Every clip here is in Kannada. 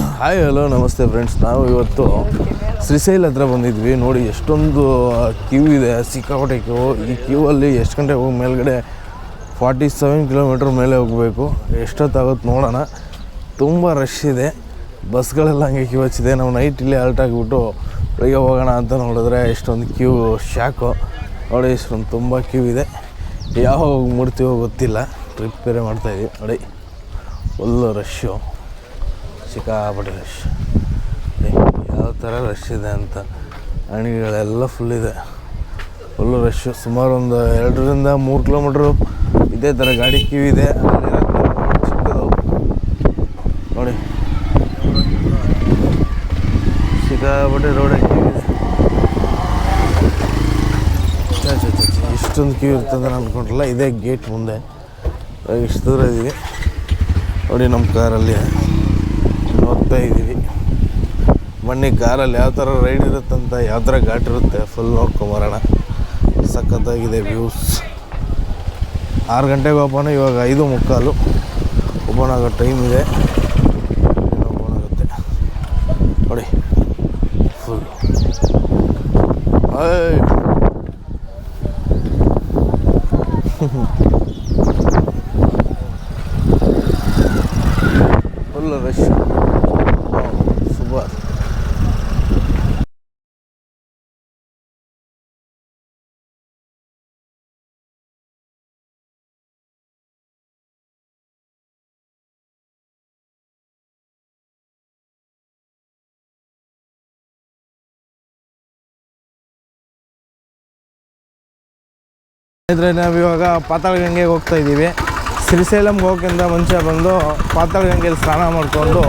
ಹಾಯ್ ಹಲೋ ನಮಸ್ತೆ ಫ್ರೆಂಡ್ಸ್ ನಾವು ಇವತ್ತು ಶ್ರೀಶೈಲ್ ಹತ್ರ ಬಂದಿದ್ವಿ. ನೋಡಿ, ಎಷ್ಟೊಂದು ಕ್ಯೂ ಇದೆ. ಸಿಕ್ಕಾಪಟ್ಟೆ ಕ್ಯೂ ಈ ಕ್ಯೂ ಅಲ್ಲಿ ಎಷ್ಟು ಗಂಟೆ ಹೋಗಿ ಮೇಲ್ಗಡೆ ಫಾರ್ಟಿ ಸೆವೆನ್ ಕಿಲೋಮೀಟ್ರ್ ಮೇಲೆ ಹೋಗಬೇಕು. ಎಷ್ಟೊತ್ತಾಗುತ್ತೆ ನೋಡೋಣ. ತುಂಬ ರಶ್ ಇದೆ. ಬಸ್ಗಳೆಲ್ಲ ಹಂಗೆ ಕ್ಯೂ ಹಚ್ಚಿದೆ. ನಾವು ನೈಟ್ ಇಲ್ಲಿ ಅಲ್ಟ್ ಆಗಿಬಿಟ್ಟು ಬೆಳಿಗ್ಗೆ ಹೋಗೋಣ ಅಂತ ನೋಡಿದ್ರೆ ಎಷ್ಟೊಂದು ಕ್ಯೂ ಶಾಕು. ನೋಡಿ ಇಷ್ಟೊಂದು ತುಂಬ ಕ್ಯೂ ಇದೆ. ಯಾವಾಗ ಮುಡ್ತೀವೋ ಗೊತ್ತಿಲ್ಲ. ಟ್ರಿಪ್ ಬೇರೆ ಮಾಡ್ತಾಯಿದ್ದೀವಿ ನೋಡಿ ಫುಲ್ಲು ರಶ್ಶು ಸಿಕ್ಕಾಪಟ್ಟೆ ರಶ್ ಯಾವ ಥರ ರಶ್ ಇದೆ ಅಂತ ಅಣಿಗಳೆಲ್ಲ ಫುಲ್ ಇದೆ. ಫುಲ್ಲು ರಶ್ಶು ಸುಮಾರು ಒಂದು ಎರಡರಿಂದ ಮೂರು ಕಿಲೋಮೀಟ್ರು ಇದೇ ಥರ ಗಾಡಿ ಕ್ಯೂ ಇದೆ. ನೋಡಿ. ಸಿಕ್ಕಾಪಟ್ಟೆ ರೋಡ್ ಇದೆ. ಇಷ್ಟೊಂದು ಕ್ಯೂ ಇರ್ತದೆ ನಾನು ಅನ್ಕೊಂಡಿಲ್ಲ. ಇದೇ ಗೇಟ್ ಮುಂದೆ. ಇಷ್ಟು ದೂರ ಇದ್ದೀವಿ ನೋಡಿ, ನಮ್ಮ ಕಾರಲ್ಲಿ ಹೋಗ್ತಾ ಇದ್ದೀವಿ. ಮಣ್ಣಿಗೆ ಕಾರಲ್ಲಿ ಯಾವ ಥರ ರೈಡ್ ಇರುತ್ತಂತ ಯಾವ ಥರ ಘಾಟ್ ಇರುತ್ತೆ ಫುಲ್ ನೋಡ್ಕೊಂಬರೋಣ ಸಖತ್ತಾಗಿದೆ ವ್ಯೂಸ್ ಆರು ಗಂಟೆಗೆ ಓಪನ್ ಇವಾಗ ಐದು ಮುಕ್ಕಾಲು. ಓಪನ್ ಆಗೋ ಟೈಮ್ ಇದೆ. ಓಪನ್ ಆಗುತ್ತೆ. ನೋಡಿ. ಫುಲ್ ಫುಲ್ ರಶ್ ಸೂಪರ್ ಇದ್ರೆ ನಾವು ಇವಾಗ ಪಾತಾಳಗಂಗೆಗೆ ಹೋಗ್ತಾ ಇದ್ದೀವಿ. ಶ್ರೀಶೈಲಂಗೆ ಹೋಗೋಕ್ಕಿಂತ ಮುಂಚೆ ಬಂದು ಪಾತಾಳಗಂಗೆಯಲ್ಲಿ ಸ್ನಾನ ಮಾಡಿಕೊಂಡು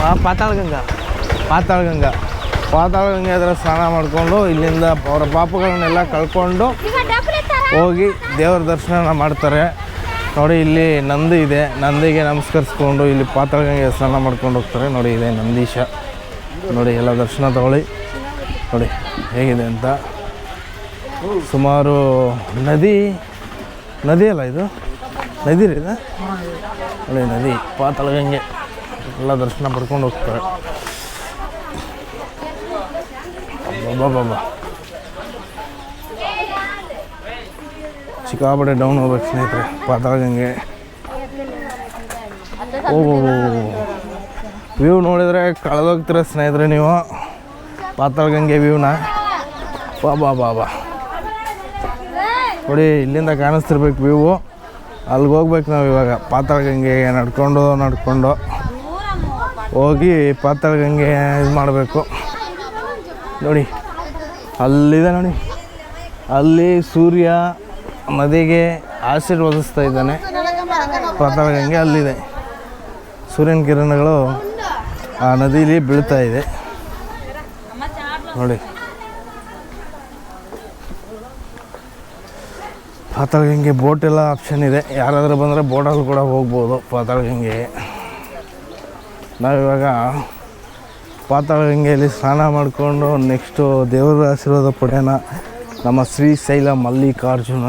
ಪಾತಾಳಗಂಗಾ? ಪಾತಾಳಗಂಗಾ. ಪಾತಾಳಗಂಗೆ ಹತ್ರ ಸ್ನಾನ ಮಾಡಿಕೊಂಡು ಇಲ್ಲಿಂದ ಅವರ ಪಾಪಗಳನ್ನೆಲ್ಲ ಕಳ್ಕೊಂಡು ಹೋಗಿ ದೇವರ ದರ್ಶನ ಮಾಡ್ತಾರೆ. ನೋಡಿ ಇಲ್ಲಿ ನಂದಿ ಇದೆ. ನಂದಿಗೆ ನಮಸ್ಕರಿಸ್ಕೊಂಡು ಇಲ್ಲಿ ಪಾತಾಳಗಂಗೆ ಸ್ನಾನ ಮಾಡ್ಕೊಂಡು ಹೋಗ್ತಾರೆ. ನೋಡಿ ಇದೆ ನಂದೀಶ. ನೋಡಿ ಎಲ್ಲ ದರ್ಶನ ತಗೊಳ್ಳಿ. ನೋಡಿ ಹೇಗಿದೆ ಅಂತ. ಸುಮಾರು ನದಿ ನದಿ ಅಲ್ಲ ಇದು? ನದಿ ರೀ ಇದು? ಒಳ್ಳೆ ನದಿ, ಪಾತಾಳಗಂಗೆ. ಎಲ್ಲ ದರ್ಶನ ಪಡ್ಕೊಂಡು ಹೋಗ್ತಾರೆ. ಬಾಬಾ ಸಿಕ್ಕಾಪಟ್ಟೆ ಡೌನ್ ಹೋಗ್ಬೇಕು ಸ್ನೇಹಿತರೆ, ಪಾತಾಳಗಂಗೆ. ಓ ವ್ಯೂ ನೋಡಿದರೆ ಕಳೆದೋಗ್ತೀರ ಸ್ನೇಹಿತರೆ ನೀವು. ಪಾತಾಳಗಂಗೆ ವ್ಯೂನ ಬಾ ಬಾಬಾ ನೋಡಿ ಇಲ್ಲಿಂದ ಕಾಣಿಸ್ತಿರ್ಬೇಕು ವ್ಯೂವು ಅಲ್ಲಿಗೆ ಹೋಗ್ಬೇಕು ನಾವು ಇವಾಗ. ಪಾತಾಳಗಂಗೆ ನಡ್ಕೊಂಡು ನಡ್ಕೊಂಡು. ಹೋಗಿ ಪಾತಾಳಗಂಗೆ ಇದು ಮಾಡಬೇಕು. ನೋಡಿ, ಅಲ್ಲಿದೆ ನೋಡಿ. ಅಲ್ಲಿ ಸೂರ್ಯ ನದಿಗೆ ಆಶೀರ್ವದಿಸ್ತಾ ಇದ್ದಾನೆ. ಪಾತಾಳಗಂಗೆ ಅಲ್ಲಿದೆ. ಸೂರ್ಯನ ಕಿರಣಗಳು ಆ ನದೀಲಿ ಬೀಳ್ತಾ ಇದೆ. ನೋಡಿ. ಪಾತಾಳಗಂಗೆ ಬೋಟ್ ಎಲ್ಲ ಆಪ್ಷನ್ ಇದೆ. ಯಾರಾದರೂ ಬಂದರೆ ಬೋಟಲ್ಲಿ ಕೂಡ ಹೋಗ್ಬೋದು ಪಾತಾಳಗಂಗೆ. ನಾವಿವಾಗ ಪಾತಾಳಗಂಗೆಯಲ್ಲಿ ಸ್ನಾನ ಮಾಡಿಕೊಂಡು ನೆಕ್ಸ್ಟು ದೇವರ ಆಶೀರ್ವಾದ ಪಡೆಯೋಣ. ನಮ್ಮ ಶ್ರೀಶೈಲ ಮಲ್ಲಿಕಾರ್ಜುನ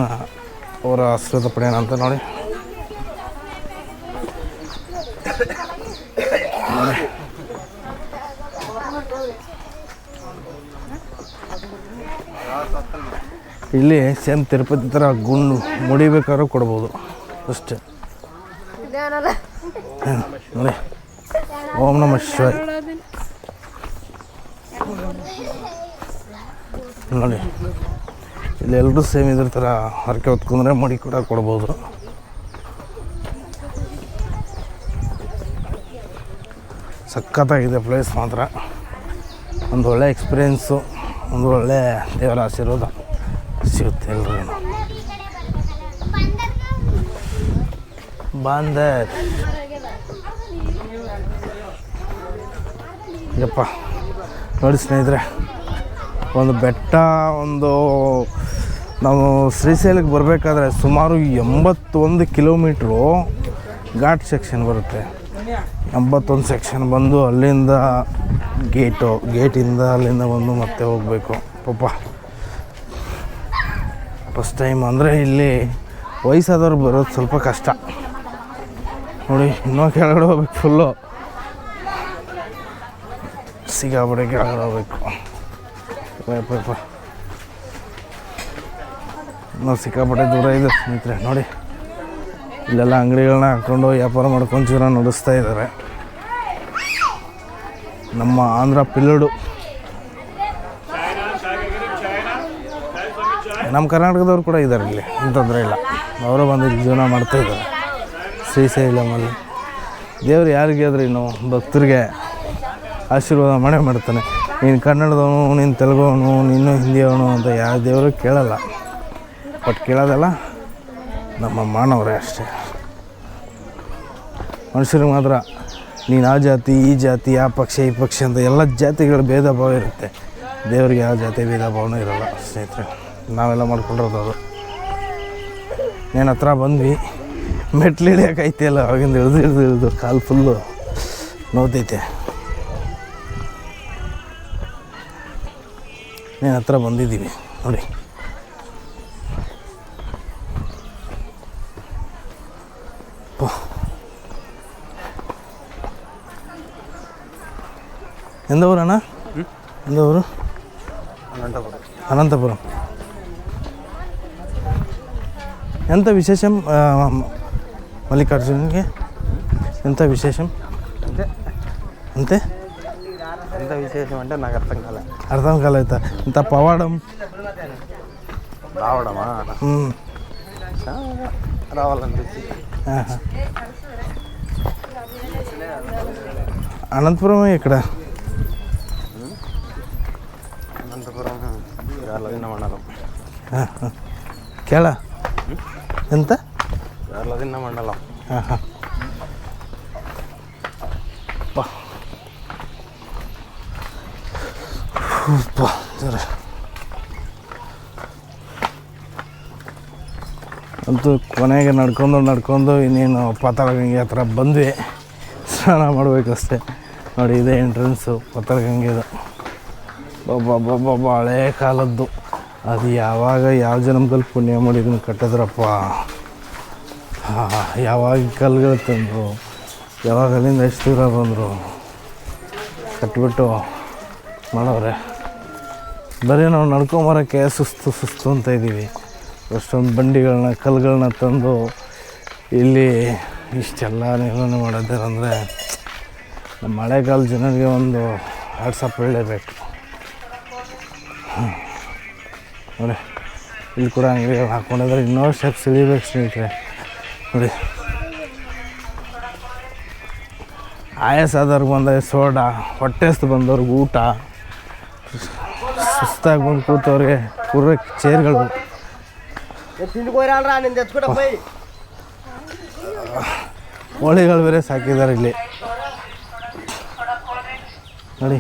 ಅವರ ಆಶೀರ್ವಾದ ಪಡೆಯೋಣ ಅಂತ ನೋಡಿ. ಇಲ್ಲಿ ಸೇಮ್ ತಿರುಪತಿ ಥರ ಗುಂಡು ಮುಡಿಬೇಕಾದ್ರೂ ಕೊಡ್ಬೋದು. ಅಷ್ಟೇ. ನೋಡಿ. ಓಂ ನಮ ಶಿವಾಯ. ನೋಡಿ. ಇಲ್ಲಿ ಎಲ್ಲರೂ ಸೇಮ್ ಇದ್ರ ಥರ ಹರಕೆ ಹೊತ್ಕೊಂಡ್ರೆ ಮಡಿ ಕೂಡ ಕೊಡ್ಬೋದು. ಸಖತ್ತಾಗಿದೆ ಪ್ಲೇಸ್ ಮಾತ್ರ. ಒಂದು ಒಳ್ಳೆ ಎಕ್ಸ್ಪೀರಿಯೆನ್ಸು ಒಂದು ಒಳ್ಳೆ ದೇವರ ಆಶೀರ್ವಾದ. ಸಿಗುತ್ತೆ ಎಲ್ರಿಗೂ. ಬಾಂದರ್. ಯಪ್ಪ. ನೋಡಿ ಸ್ನೇಹಿತರೆ, ಒಂದು ಬೆಟ್ಟ, ಒಂದು ನಾವು ಶ್ರೀಶೈಲಕ್ಕೆ ಬರಬೇಕಾದ್ರೆ ಸುಮಾರು ಎಂಬತ್ತೊಂದು ಕಿಲೋಮೀಟ್ರು ಘಾಟ್ ಸೆಕ್ಷನ್ ಬರುತ್ತೆ. ಎಂಬತ್ತೊಂದು ಸೆಕ್ಷನ್ ಬಂದು ಅಲ್ಲಿಂದ ಗೇಟು, ಗೇಟಿಂದ ಅಲ್ಲಿಂದ ಬಂದು ಮತ್ತೆ ಹೋಗಬೇಕು. ಪಾಪ ಫಸ್ಟ್ ಟೈಮ್ ಅಂದರೆ ಇಲ್ಲಿ ವಯಸ್ಸಾದವ್ರು ಬರೋದು ಸ್ವಲ್ಪ ಕಷ್ಟ. ನೋಡಿ, ಇನ್ನೂ ಕೆಳಗಡೆ ಹೋಗ್ಬೇಕು ಫುಲ್ಲು ಸಿಗಾಬಿಡಿ ಕೆಳಗಡೆ ಹೋಗ್ಬೇಕು. ಇನ್ನೂ ಸಿಕ್ಕಾಪಟ್ಟೆ ದೂರ ಇದೆ ಸ್ನೇಹಿತರೆ, ನೋಡಿ. ಇಲ್ಲೆಲ್ಲ ಅಂಗಡಿಗಳನ್ನ ಹಾಕ್ಕೊಂಡು ವ್ಯಾಪಾರ ಮಾಡ್ಕೊಂಡು ಜೀವನ ನಡೆಸ್ತಾ ಇದ್ದಾರೆ. ನಮ್ಮ ಆಂಧ್ರ ಪಿಲ್ಲಡು. ನಮ್ಮ ಕರ್ನಾಟಕದವ್ರು ಕೂಡ ಇದ್ದಾರೆ ಇಲ್ಲಿ, ಏನು ತೊಂದರೆ ಇಲ್ಲ. ಅವರು ಬಂದು ಜೀವನ ಮಾಡ್ತಾ ಇದ್ದಾರೆ. ಶ್ರೀಶೈಲಮಲ್ಲಿ ದೇವ್ರು ಯಾರಿಗೆ ಆದರೆ ಇನ್ನು ಭಕ್ತರಿಗೆ ಆಶೀರ್ವಾದ ಮಾಡೇ ಮಾಡ್ತಾನೆ. ನೀನು ಕನ್ನಡದವನು, ನೀನು ತೆಲುಗುವನು ನೀನು ಹಿಂದಿಯವನು ಅಂತ ಯಾವ ದೇವರು ಕೇಳಲ್ಲ. ಬಟ್ ಕೇಳೋದಲ್ಲ ನಮ್ಮ ಮಾನವರೇ ಅಷ್ಟೇ. ಮನುಷ್ಯರಿಗೆ ಮಾತ್ರ ನೀನು ಆ ಜಾತಿ, ಈ ಜಾತಿ, ಆ ಪಕ್ಷ, ಈ ಪಕ್ಷ ಅಂತ ಎಲ್ಲ ಜಾತಿಗಳ ಭೇದ ಭಾವ ಇರುತ್ತೆ. ದೇವರಿಗೆ ಯಾವ ಜಾತಿ ಭೇದ ಭಾವನೂ ಇರೋಲ್ಲ ಸ್ನೇಹಿತರೆ. ನಾವೆಲ್ಲ ಮಾಡ್ಕೊಂಡಿರೋದು ಅದು. ನೇನು ಹತ್ರ ಬಂದ್ವಿ. ಮೆಟ್ಲು ಇಳಿಯೋಕೈತೆ ಅಲ್ಲ ಅವಾಗಿಂದ ಇಳಿದು ಇಳಿದು ಇಳಿದು ಕಾಲು ಫುಲ್ಲು ನೋವ್ತೈತೆ. ನೇನು ಹತ್ರ ಬಂದಿದ್ದೀವಿ ನೋಡಿ. ಎಂದವರು ಅಣ್ಣ ಎಂದವರು ಅನಂತಪುರ. ಅನಂತಪುರ. ఎంత విశేషం మల్లికార్జునునికి? ఎంత విశేషం? అంతే. అంతే? ఎంత విశేషం అంటే నాకు అర్థం కాలే. అర్థం కాలేదు? ఇంత పవాడం? రావడమా? ఉమ్, చాలా రావాలనిపించి ఆహా. అనంతపురం ఇక్కడ? అనంతపురం మండలం. కేళ ఎంత గార్లదిన్న మండలం ఆహా. అబ్బా. ಅಬ್ಬಾ, ಜರ. ಅಂತೂ ಕೊನೆಗೆ ನಡ್ಕೊಂಡು ನಡ್ಕೊಂಡು ಇನ್ನೇನು ಪಾತಾಳಗಂಗೆ ಹತ್ರ ಬಂದ್ವಿ ಸ್ನಾನ ಮಾಡಬೇಕಷ್ಟೆ ನೋಡಿ ಇದೇ ಎಂಟ್ರೆನ್ಸು ಪಾತಾಳಗಂಗೆದು ಬಾಬಾ ಹಳೇ ಕಾಲದ್ದು ಅದು ಯಾವಾಗ ಯಾವ ಜನ್ಮದಲ್ಲಿ ಪುಣ್ಯ ಮಾಡಿ ಇದನ್ನು ಕಟ್ಟಿದ್ರಪ್ಪ? ಯಾವಾಗ ಕಲ್ಗಳು ತಂದರು? ಯಾವಾಗ ಅಲ್ಲಿಂದ ಎಷ್ಟು ದೂರ ಬಂದರು? ಕಟ್ಬಿಟ್ಟು ಮಾಡವ್ರೆ. ಬರೀ ನಾವು ನಡ್ಕೊಂಬರೋಕ್ಕೆ ಸುಸ್ತು ಸುಸ್ತು ಅಂತ ಇದ್ದೀವಿ. ಅಷ್ಟೊಂದು ಬಂಡಿಗಳನ್ನ, ಕಲ್ಲುಗಳನ್ನ ತಂದು ಇಲ್ಲಿ ಇಷ್ಟೆಲ್ಲ ನಿರ್ವಹಣೆ ಮಾಡೋದೇನೆಂದರೆ ನಮ್ಮ ಮಳೆಗಾಲ ಜನರಿಗೆ ಒಂದು ವಾಟ್ಸಪ್ ಹೇಳಲೇಬೇಕು ನೋಡಿ ಇಲ್ಲಿ ಕೂಡ ಹಂಗೆ ಹಾಕೊಂಡಿದ್ರೆ ಇನ್ನೂ ಸ್ಟೆಪ್ ಸಿಳಿಬೇಕು ಸ್ನೇಹಿತರೆ. ನೋಡಿ. ಆಯಾಸ ಆದವ್ರಿಗೆ ಬಂದರೆ ಸೋಡಾ ಹೊಟ್ಟೆಸ್ತು ಬಂದವ್ರಿಗೆ ಊಟ. ಸುಸ್ತಾಗಿ ಬಂದು ಕೂತವ್ರಿಗೆ ಪೂರ್ವ ಚೇರ್ಗಳು ಕೋಳಿಗಳು ಬೇರೆ ಸಾಕಿದ್ದಾರೆ ಇಲ್ಲಿ. ನೋಡಿ.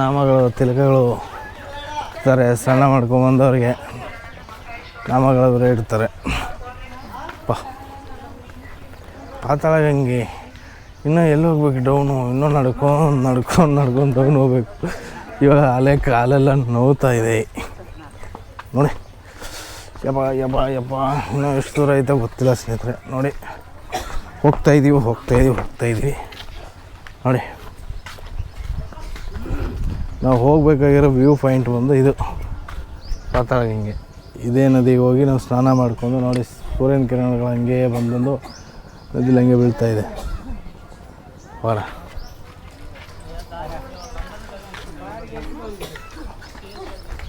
ನಾಮಗಳು ತಿಲಕಗಳು. ಇರ್ತಾರೆ ಸಣ್ಣ ಮಾಡ್ಕೊಂಬಂದವ್ರಿಗೆ ನಾಮಗಳು ಬೇರೆ ಇಡ್ತಾರೆ. ಪ, ಪಾತಾಳ ಗಂಗೆ. ಇನ್ನೂ ಎಲ್ಲಿ ಹೋಗ್ಬೇಕು ಡೌನು? ಇನ್ನೂ ನಡ್ಕೊಂಡು ನಡ್ಕೊಂಡು ನಡ್ಕೊಂಡು ಡೌನ್ ಹೋಗ್ಬೇಕು. ಇವಾಗ ಅಲೆ ಕಾಲೆಲ್ಲ ನೋವ್ತಾ ಇದೆ. ನೋಡಿ. ಯಪ್ಪ ಯಪ್ಪ ಯಪ್ಪ ಇನ್ನೂ ಎಷ್ಟು ದೂರ ಐತೆ ಗೊತ್ತಿಲ್ಲ ಸ್ನೇಹಿತರೆ. ನೋಡಿ. ಹೋಗ್ತಾ ಹೋಗ್ತಾಯಿದ್ದೀವಿ ಹೋಗ್ತಾಯಿದ್ದೀವಿ ಹೋಗ್ತಾ ಇದ್ದೀವಿ ನೋಡಿ. ನಾವು ಹೋಗಬೇಕಾಗಿರೋ ವ್ಯೂ ಪಾಯಿಂಟ್ ಬಂದು ಇದು. ಪಾತಾಳ ಗಂಗೆ ಇದೇ ನದಿಗೆ ಹೋಗಿ ನಾವು ಸ್ನಾನ ಮಾಡಿಕೊಂಡು ನೋಡಿ ಸೂರ್ಯನ ಕಿರಣಗಳು ಹಂಗೆ ಬಂದು ನದಿಲಿ ಹಂಗೆ ಬೀಳ್ತಾ ಇದೆ. ಹೊರ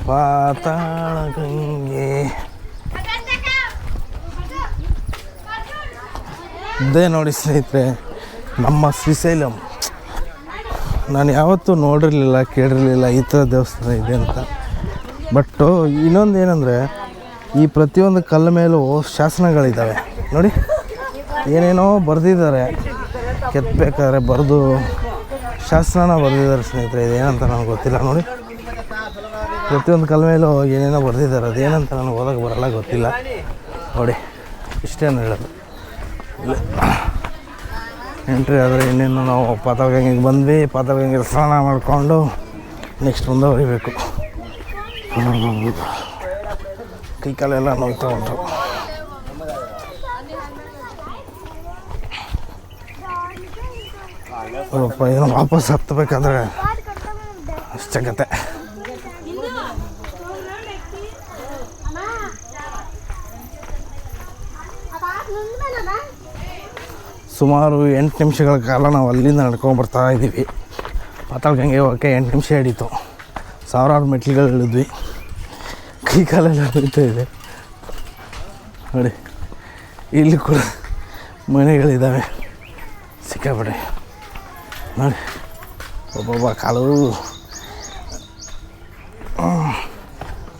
ಪಾತಾಳ ಗಂಗೆ ಇದೇ ನೋಡಿ ಸ್ನೇಹಿತರೆ ನಮ್ಮ ಶ್ರೀಶೈಲಂ. ನಾನು ಯಾವತ್ತೂ ನೋಡಿರಲಿಲ್ಲ, ಕೇಳಿರಲಿಲ್ಲ ಈ ಥರ ದೇವಸ್ಥಾನ ಇದೆ ಅಂತ. ಬಟ್ಟು ಇನ್ನೊಂದು ಏನಂದರೆ, ಈ ಪ್ರತಿಯೊಂದು ಕಲ್ಲ ಮೇಲೂ ಶಾಸನಗಳಿದ್ದಾವೆ ನೋಡಿ, ಏನೇನೋ ಬರೆದಿದ್ದಾರೆ. ಕೆತ್ತಬೇಕಾದ್ರೆ ಬರೆದು ಶಾಸನ ಬರೆದಿದ್ದಾರೆ ಸ್ನೇಹಿತರೆ, ಇದೇನಂತ ನನಗೆ ಗೊತ್ತಿಲ್ಲ, ನೋಡಿ. ಪ್ರತಿಯೊಂದು ಕಲ್ಲ ಮೇಲೂ ಏನೇನೋ ಬರೆದಿದ್ದಾರೆ, ಅದೇನಂತ ನನಗೆ ಓದೋಕೆ ಬರಲ್ಲ, ಗೊತ್ತಿಲ್ಲ. ನೋಡಿ, ಇಷ್ಟೇನು ಹೇಳೋದು. ಎಂಟ್ರಿ ಆದರೆ ಇನ್ನೇನು ನಾವು ಪಾತಗಂಗೆಗೆ ಬಂದ್ವಿ ಪಾತಗಂಗೆ ಸ್ನಾನ ಮಾಡಿಕೊಂಡು ನೆಕ್ಸ್ಟ್ ಮುಂದೆ ಹೊಡಿಬೇಕು. ಕೈ ಕಾಲೆಲ್ಲ ನೋಯ್ತಾ ಉಂಟು ಇದನ್ನು ವಾಪಸ್ ಹತ್ತಬೇಕಾದ್ರೆ ಅಷ್ಟೇ ಕತೆ ಸುಮಾರು ಎಂಟು ನಿಮಿಷಗಳ ಕಾಲ ನಾವು ಅಲ್ಲಿಂದ ನಡ್ಕೊಂಡು ಬರ್ತಾ ಇದ್ದೀವಿ. ಪಾತಾಳ ಗಂಗೆ ಹೋಗೋಕ್ಕೆ ಎಂಟು ನಿಮಿಷ ಹಿಡೀತು. ಸಾವಿರಾರು ಮೆಟ್ಲುಗಳು ಇಳಿದ್ವಿ. ಕೈ ಕಾಲೆಲ್ಲ ಬೀಳ್ತಾ ಇದೆ. ನೋಡಿ, ಇಲ್ಲಿ ಕೂಡ ಮನೆಗಳಿದ್ದಾವೆ. ಸಿಕ್ಕಾಪಟ್ಟೆ. ನೋಡಿ, ಒಬ್ಬೊಬ್ಬ ಕಾಲು.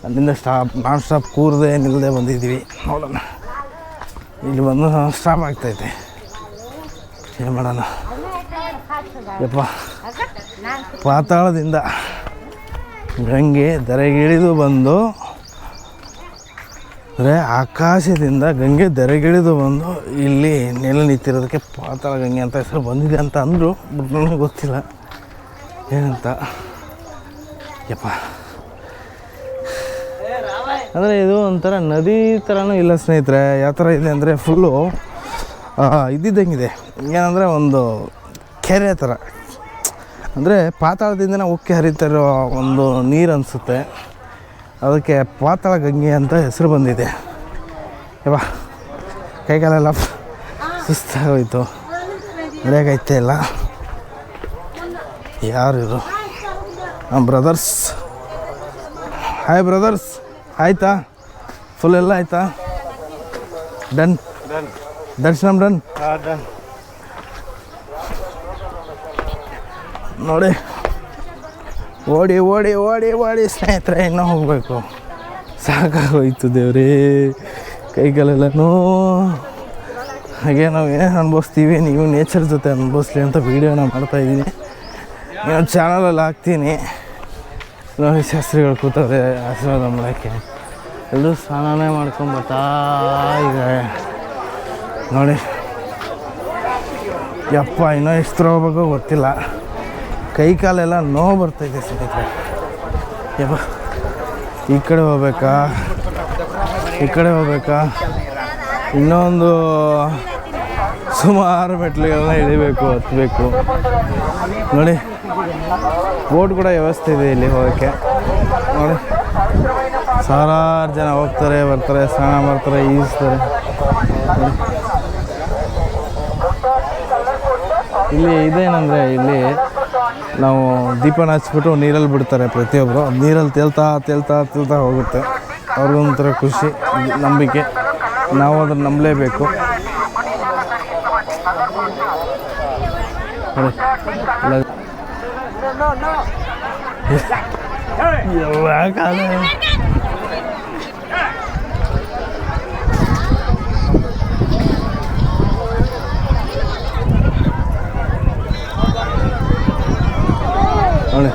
ಅಲ್ಲಿಂದ ಸ್ಟಾಪ್, ನಾನ್ ಸ್ಟಾಪ್ ಕೂರದೆ ನಿಲ್ಲದೆ ಬಂದಿದ್ದೀವಿ. ನೋಡೋಣ. ಇಲ್ಲಿ ಬಂದು ಸ್ಟಾಪ್ ಆಗ್ತೈತೆ ಏನು ಮಾಡೋಣ ಯಪ್ಪ, ಪಾತಾಳದಿಂದ ಗಂಗೆ ಧರೆಗಿಳಿದು ಬಂದು, ಅಂದರೆ ಆಕಾಶದಿಂದ ಗಂಗೆ ಧರೆಗಿಳಿದು ಬಂದು ಇಲ್ಲಿ ನೆಲೆ ನಿಂತಿರೋದಕ್ಕೆ ಪಾತಾಳ ಗಂಗೆ ಅಂತ ಹೆಸರು ಬಂದಿದೆ ಅಂತ ಅಂದರು, ಬಟ್ ನನಗೆ ಗೊತ್ತಿಲ್ಲ. ಏನಂತ? ಯಪ್ಪ. ಅಂದರೆ ಇದು ಒಂಥರ ನದಿ ಥರನೂ ಇಲ್ಲ ಸ್ನೇಹಿತರೆ, ಯಾವ ಥರ ಇದೆ ಅಂದರೆ ಫುಲ್ಲು ಇದ್ದಿದ್ದಂಗಿದೆ. ಏನಂದರೆ ಒಂದು ಕೆರೆ ಥರ. ಅಂದರೆ ಪಾತಾಳದಿಂದ ಉಕ್ಕಿ ಹರಿತಿರೋ ಒಂದು ನೀರು ಅನಿಸುತ್ತೆ. ಅದಕ್ಕೆ ಪಾತಾಳ ಗಂಗೆ ಅಂತ ಹೆಸರು ಬಂದಿದೆ. ಯವ್ವ, ಕೈಗಾಲೆಲ್ಲ ಸುಸ್ತಾಗೋಯ್ತು. ನಡೆಯೋಕೈತೆ ಇಲ್ಲ ಯಾರು ಇದು ನಮ್ಮ ಬ್ರದರ್ಸ್. Hi brothers. ಆಯ್ತಾ? ಫುಲ್ ಎಲ್ಲ ಆಯಿತಾ? ಡನ್ ಡನ್ ದರ್ಶನಂ ಡನ್. ನೋಡಿ. ಓಡಿ ಓಡಿ ಓಡಿ ಓಡಿ ಸ್ನೇಹಿತರೆ ಇನ್ನೂ ಹೋಗಬೇಕು. ಸಾಕಾಗೋಯ್ತು ದೇವ್ರೇ. ಕೈಗಾಲೆಲ್ಲ ನೋ. ಹಾಗೆ ನಾವು ಏನೇನು ಅನುಭವಿಸ್ತೀವಿ ನೀವು ನೇಚರ್ ಜೊತೆ ಅನುಭವಿಸ್ಲಿ ಅಂತ ವೀಡಿಯೋನ ಮಾಡ್ತಾಯಿದ್ದೀನಿ ನಾನು ಚಾನಲಲ್ಲಿ ಹಾಕ್ತೀನಿ. ನೋಡಿ ಶಾಸ್ತ್ರಿಗಳು ಕೂತವ್ರೆ ಆಶೀರ್ವಾದ ಮಾಡೋಕ್ಕೆ ಎಲ್ಲರೂ ಸ್ನಾನನೇ ಮಾಡ್ಕೊಂಬತ್ತಾ ಇದ್ದಾರೆ. ನೋಡಿ. ಯಪ್ಪ, ಇನ್ನೂ ಎಷ್ಟು ದೂರ ಹೋಗ್ಬೇಕೋ ಗೊತ್ತಿಲ್ಲ. ಕೈ ಕಾಲೆಲ್ಲ ನೋವು ಬರ್ತೈತೆ ಸ್ನೇಹಿತರೆ. ಯಪ್ಪ, ಈ ಕಡೆ ಹೋಗ್ಬೇಕಾ? ಈ ಕಡೆ ಹೋಗ್ಬೇಕಾ? ಇನ್ನೊಂದು ಸುಮಾರು ಮೆಟ್ಲುಗಳನ್ನ ಇಳಿಬೇಕು ಹತ್ತಬೇಕು ನೋಡಿ ಬೋಟ್ ಕೂಡ ವ್ಯವಸ್ಥೆ ಇದೆ ಇಲ್ಲಿ ಹೋಗೋಕ್ಕೆ. ನೋಡಿ, ಸಾವಿರಾರು ಜನ ಹೋಗ್ತಾರೆ, ಬರ್ತಾರೆ, ಸ್ನಾನ ಮಾಡ್ತಾರೆ ಈಜ್ತಾರೆ ನೋಡಿ. ಇಲ್ಲಿ ಇದೇನಂದರೆ ಇಲ್ಲಿ ನಾವು ದೀಪನ ಹಚ್ಬಿಟ್ಟು ನೀರಲ್ಲಿ ಬಿಡ್ತಾರೆ ಪ್ರತಿಯೊಬ್ಬರು ನೀರಲ್ಲಿ ತೇಲ್ತಾ ತೇಲ್ತಾ ತೇಲ್ತಾ ಹೋಗುತ್ತೆ. ಅವ್ರಿಗೊಂಥರ ಖುಷಿ ನಂಬಿಕೆ. ನಾವು ಅದನ್ನು ನಂಬಲೇಬೇಕು. ನೋಡಿ. ನೋಡಿ.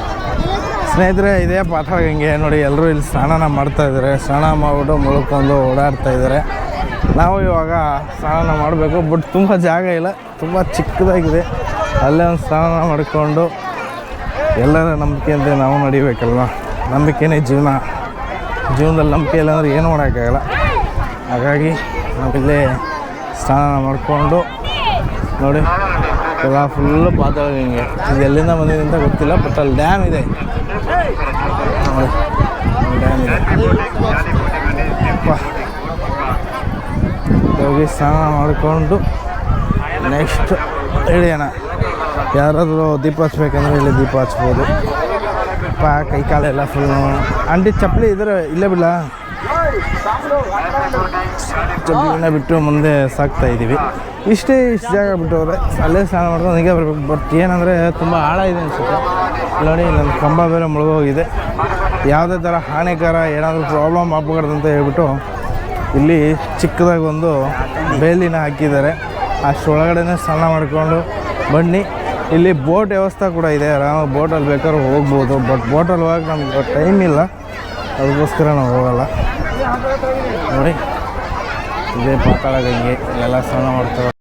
ಸ್ನೇಹಿತರೆ, ಇದೇ ಪಾಠ ಹಿಂಗೆ ನೋಡಿ ಎಲ್ಲರೂ ಇಲ್ಲಿ ಸ್ನಾನ ಮಾಡ್ತಾ ಇದ್ದಾರೆ. ಸ್ನಾನ ಮಾಡಿಬಿಟ್ಟು ಮುಳ್ಕೊಂಡು ಓಡಾಡ್ತಾ ಇದ್ದಾರೆ. ನಾವು ಇವಾಗ ಸ್ನಾನ ಮಾಡಬೇಕು ಬಟ್ ತುಂಬ ಜಾಗ ಇಲ್ಲ. ತುಂಬ ಚಿಕ್ಕದಾಗಿದೆ. ಅಲ್ಲೇ ಒಂದು ಸ್ನಾನ ಮಾಡಿಕೊಂಡು ಎಲ್ಲರ ನಂಬಿಕೆಯಿಂದ ನಾವು ನಡಿಬೇಕಲ್ವ? ನಂಬಿಕೆನೇ ಜೀವನ. ಜೀವನದಲ್ಲಿ ನಂಬಿಕೆ ಇಲ್ಲ ಅಂದರೆ ಏನು ಮಾಡೋಕ್ಕಾಗಲ್ಲ. ಹಾಗಾಗಿ ನಾವಿಲ್ಲೇ ಸ್ನಾನ ಮಾಡಿಕೊಂಡು ನೋಡಿ. ಎಲ್ಲ ಫುಲ್ಲು ಪಾತಾಳ ಹಿಂಗೆ. ಇದು ಎಲ್ಲಿಂದ ಬಂದಿದೆ ಅಂತ ಗೊತ್ತಿಲ್ಲ ಬಟ್ ಅಲ್ಲಿ ಡ್ಯಾಮ್ ಇದೆ. ಡ್ಯಾಮ್ ಇದೆ. ಹೋಗಿ ಸ್ನಾನ ಮಾಡಿಕೊಂಡು ನೆಕ್ಸ್ಟ್ ಇಳಿಯೋಣ. ಯಾರಾದರೂ ದೀಪ ಹಚ್ಬೇಕಂದ್ರೆ ಇಲ್ಲಿ ದೀಪ ಹಚ್ಬೋದು. ಪಾ ಕೈ ಕಾಲೆಲ್ಲ ಫುಲ್ ಆಂಟಿ ಚಪ್ಪಲಿ ಇದ್ರೆ ಇಲ್ಲೇ ಬಿಡಲ್ಲ ಚಪ್ಪಲಿನ ಬಿಟ್ಟು ಮುಂದೆ ಸಾಕ್ತಾ ಇದ್ದೀವಿ ಇಷ್ಟೇ ಇಷ್ಟು ಜಾಗ ಬಿಟ್ಟವ್ರೆ ಅಲ್ಲೇ ಸ್ನಾನ ಮಾಡ್ಕೊಂಡು ಹಂಗೆ ಬರ್ಬೇಕು ಬಟ್ ಏನಂದರೆ ತುಂಬ ಆಳ ಇದೆ ಅನಿಸುತ್ತೆ. ನೋಡಿ ನನ್ನ ಕಂಬ ಬೇರೆ ಮುಳುಗೋಗಿದೆ. ಯಾವುದೇ ಥರ ಹಾನಿಕರ ಏನಾದರೂ ಪ್ರಾಬ್ಲಮ್ ಆಗಬಾರ್ದು ಅಂತ ಹೇಳ್ಬಿಟ್ಟು ಇಲ್ಲಿ ಚಿಕ್ಕದಾಗಿ ಒಂದು ಬೇಲಿನ ಹಾಕಿದ್ದಾರೆ. ಅಷ್ಟರೊಳಗಡೆನೇ ಸ್ನಾನ ಮಾಡಿಕೊಂಡು ಬನ್ನಿ. ಇಲ್ಲಿ ಬೋಟ್ ವ್ಯವಸ್ಥೆ ಕೂಡ ಇದೆ. ಆರಾಮಾಗಿ ಬೋಟಲ್ಲಿ ಬೇಕಾದ್ರೂ ಹೋಗ್ಬೋದು. ಬಟ್ ಬೋಟಲ್ಲಿ ಹೋಗಕ್ಕೆ ನಮ್ಗೆ ಟೈಮ್ ಇಲ್ಲ. ಅದಕ್ಕೋಸ್ಕರ ನಾವು ಹೋಗಲ್ಲ. ನೋಡಿ, ಇದೇ ಪಾತಾಳ ಗಂಗೆ ಇಲ್ಲೆಲ್ಲ ಸ್ನಾನ ಮಾಡ್ತಾರೆ.